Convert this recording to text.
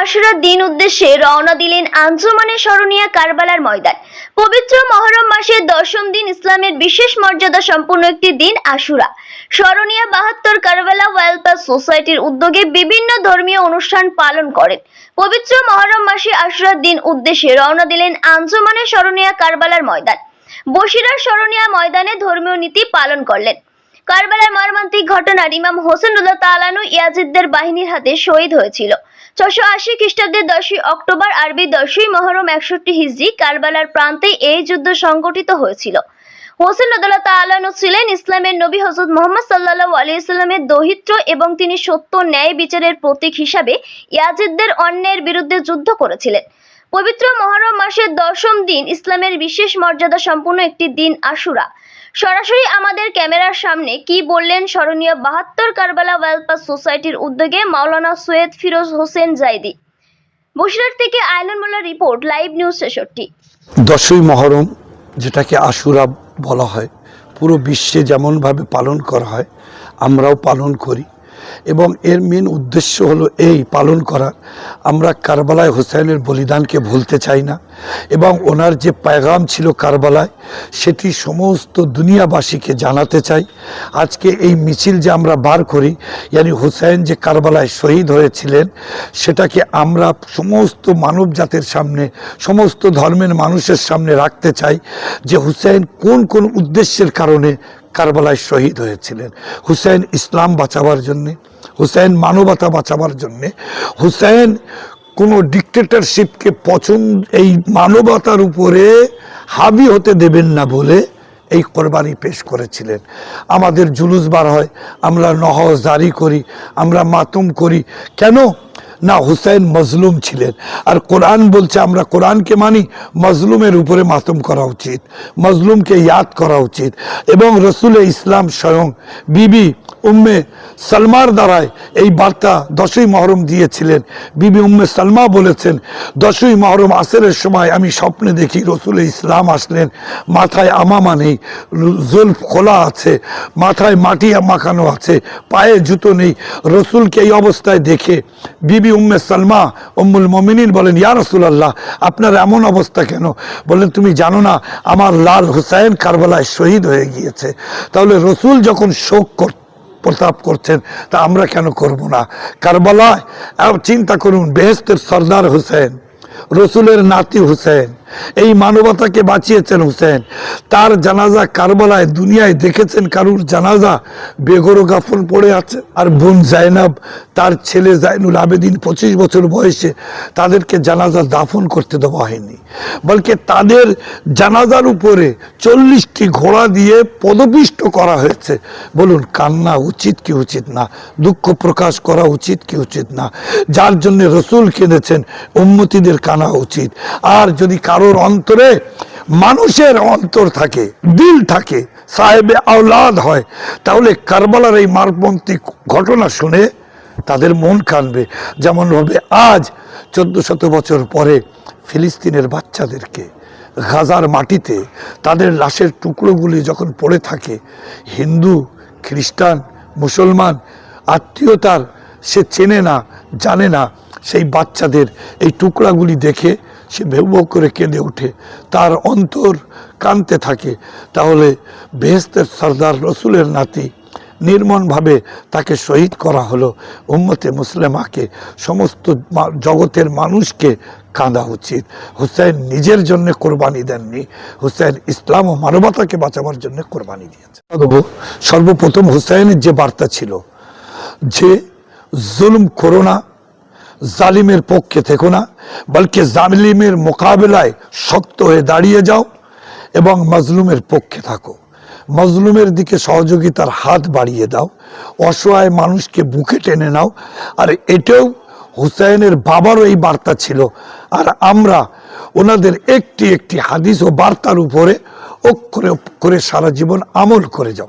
আশুরার দিন উদ্দেশ্যে রওনা দিলেন আঞ্জুমানে স্মরণীয় কারবালার ময়দান। পবিত্র মহরম মাসের দশম দিন ইসলামের বিশেষ মর্যাদা সম্পন্ন একটি দিন আশুরা। স্মরণীয় বাহাত্তর কারবালা ওয়েলফেয়ার সোসাইটির উদ্যোগে বিভিন্ন ধর্মীয় অনুষ্ঠান পালন করেন। পবিত্র মহরম মাসে আশুরার দিন উদ্দেশ্যে রওনা দিলেন আঞ্জুমানে স্মরণীয় কারবালার ময়দান। বসিরার স্মরণীয় ময়দানে ধর্মীয় নীতি পালন করলেন। কারবালার মর্মান্তিক ঘটনার ইমাম হোসেন রুল্লাহ তালানু ইয়াজিদদের বাহিনীর হাতে শহীদ হয়েছিল। ছশো আশি দশই অক্টোবর আরবি দশই মহরম একষট্টি হিজড়ি কারবালার প্রান্তে এই যুদ্ধ সংগঠিত হয়েছিল। হোসেন আদালত আলানু ছিলেন ইসলামের নবী হজরত মোহাম্মদ সাল্লাহ আলিয়াল্লামের দহিত্র এবং তিনি সত্য ন্যায় বিচারের প্রতীক হিসাবে ইয়াজিদদের অন্যায়ের বিরুদ্ধে যুদ্ধ করেছিলেন। পবিত্র মহরম মাসের দশম দিন ইসলামের বিশেষ মর্যাদা সম্পন্ন একটি দিন আশুরা। সরাসরি আমাদের ক্যামেরার সামনে কি বললেন স্মরণীয় বাহাত্তর কারবালা ওয়েলফেয়ার সোসাইটির উদ্যোগে মাওলানা সৈয়দ ফিরোজ হোসেন জাইদি। বসিরহাট থেকে Ainul Mollah report, live news ছেষট্টি। দশই মহরম, যেটাকে আশুরা বলা হয়, পুরো বিশ্বে যেমনভাবে পালন করা হয়, আমরাও পালন করি। এবং এর মেন উদ্দেশ্য হলো এই পালন করা। আমরা কারবালায় হোসেনের বলিদানকে ভুলতে চাই না এবং ওনার যে পায়গাম ছিল কারবালায়, সেটি সমস্ত দুনিয়াবাসীকে জানাতে চাই। আজকে এই মিছিল যে আমরা বার করি, ইয়ানি হুসাইন যে কারবালায় শহীদ হয়েছিলেন, সেটাকে আমরা সমস্ত মানব জাতির সামনে, সমস্ত ধর্মের মানুষের সামনে রাখতে চাই যে হুসাইন কোন কোন উদ্দেশ্যের কারণে কারবালায় শহীদ হয়েছিলেন। হুসাইন ইসলাম বাঁচাবার জন্যে হুসাইন মানবতা বাঁচাবার জন্যে হুসাইন কোনো ডিক্টেটরশিপকে পছন্দ, এই মানবতার উপরে হাবি হতে দেবেন না বলে এই কোরবানি পেশ করেছিলেন। আমাদের জুলুস বার হয়, আমরা নহ জারি করি, আমরা মাতুম করি। কেন? না হুসাইন মজলুম ছিলেন। আর কোরআন বলছে আমরা কোরআনকে মানি, মজলুমের উপরে মাতম করা উচিত, মজলুমকে ইয়াদ করা উচিত। এবং রসুলে ইসলাম স্বয়ং বিবি উম্মে সালমার দ্বারায় এই বার্তা দশই মহরম দিয়েছিলেন। বিবি উম্মে সালমা বলেছেন, দশই মহরম আসরের সময় আমি স্বপ্নে দেখি রসুলে ইসলাম আসলেন, মাথায় আমামা নেই, জুলফ খোলা আছে, মাথায় মাটি মাখানো আছে, পায়ে জুতো নেই, রসুলকে এই অবস্থায় দেখে বিবি উম্মে সালমা উম্মুল মমিনিন বলেন, ইয়া রসুলাল্লাহ, আপনার এমন অবস্থা কেন? বললেন তুমি জানো না, আমার লাল হুসাইন কারবালায় শহীদ হয়ে গিয়েছে। তাহলে রসুল যখন শোক কর, প্রতাপ করছেন, তা আমরা কেন করব না? কারবালায় চিন্তা করুন, বেহেস্তের সর্দার হুসেন রসুলের নাতি হুসেন এই মানবতাকে বাঁচিয়েছেন হুসেন। তার জানাজা কারবালায়, দুনিয়ায় দেখেছেন কারুর জানাজা? বেগরো গাফন পড়ে আছে। আর বোন জাইনাব, তার ছেলে জাইনুল আবেদিন পঁচিশ বছর বয়সে তাদেরকে জানাজা দাফন করতে দেওয়া হয়নি। বলকে তাদের জানাজার উপরে চল্লিশটি ঘোড়া দিয়ে পদপিষ্ট করা হয়েছে। বলুন, কান্না উচিত কি উচিত না? দুঃখ প্রকাশ করা উচিত কি উচিত না? যার জন্য রসুল কেঁদেছেন উন্মতিদের কানা উচিত। আর যদি কারোর অন্তরে মানুষের অন্তর থাকে, দিল থাকে, সাহেবে আওলাদ হয়। তাহলে কারবালার এই মার্গপন্থী ঘটনা শুনে তাদের মন কানবে। যেমন ভাবে আজ, চোদ্দ শত বছর পরে ফিলিস্তিনের বাচ্চাদেরকে গাজার মাটিতে তাদের লাশের টুকরোগুলি যখন পড়ে থাকে, হিন্দু, খ্রিস্টান, মুসলমান, আত্মীয়তার সে চেনে না, জানে না, সেই বাচ্চাদের এই টুকরাগুলি দেখে সে ভেউ ভেউ করে কেঁদে ওঠে। তার অন্তর কানতে থাকে। তাহলে বেহেস্তের সর্দার রসুলের নাতি নির্মমভাবে তাকে শহীদ করা হলো। উম্মতে মুসলেমাকে, সমস্ত জগতের মানুষকে কাঁদা উচিত। হুসাইন নিজের জন্য কোরবানি দেননি। হুসাইন ইসলাম ও মানবতাকে বাঁচাবার জন্য কোরবানি দিয়েছে। সর্বপ্রথম হুসাইনের যে বার্তা ছিল, যে, জুলুম করো না, জালিমের পক্ষে থেকো না বলকে জালিমের মোকাবেলায় শক্ত হয়ে দাঁড়িয়ে যাও এবং মজলুমের পক্ষে থাকো। মজলুমের দিকে সহযোগিতার হাত বাড়িয়ে দাও। অসহায় মানুষকে বুকে টেনে নাও। আর এটাও হুসাইনের বাবারও এই বার্তা ছিল। আর আমরা ওনাদের একটি একটি হাদিস ও বার্তার উপরে অক্ষরে অক্ষরে সারা জীবন আমল করে যাও।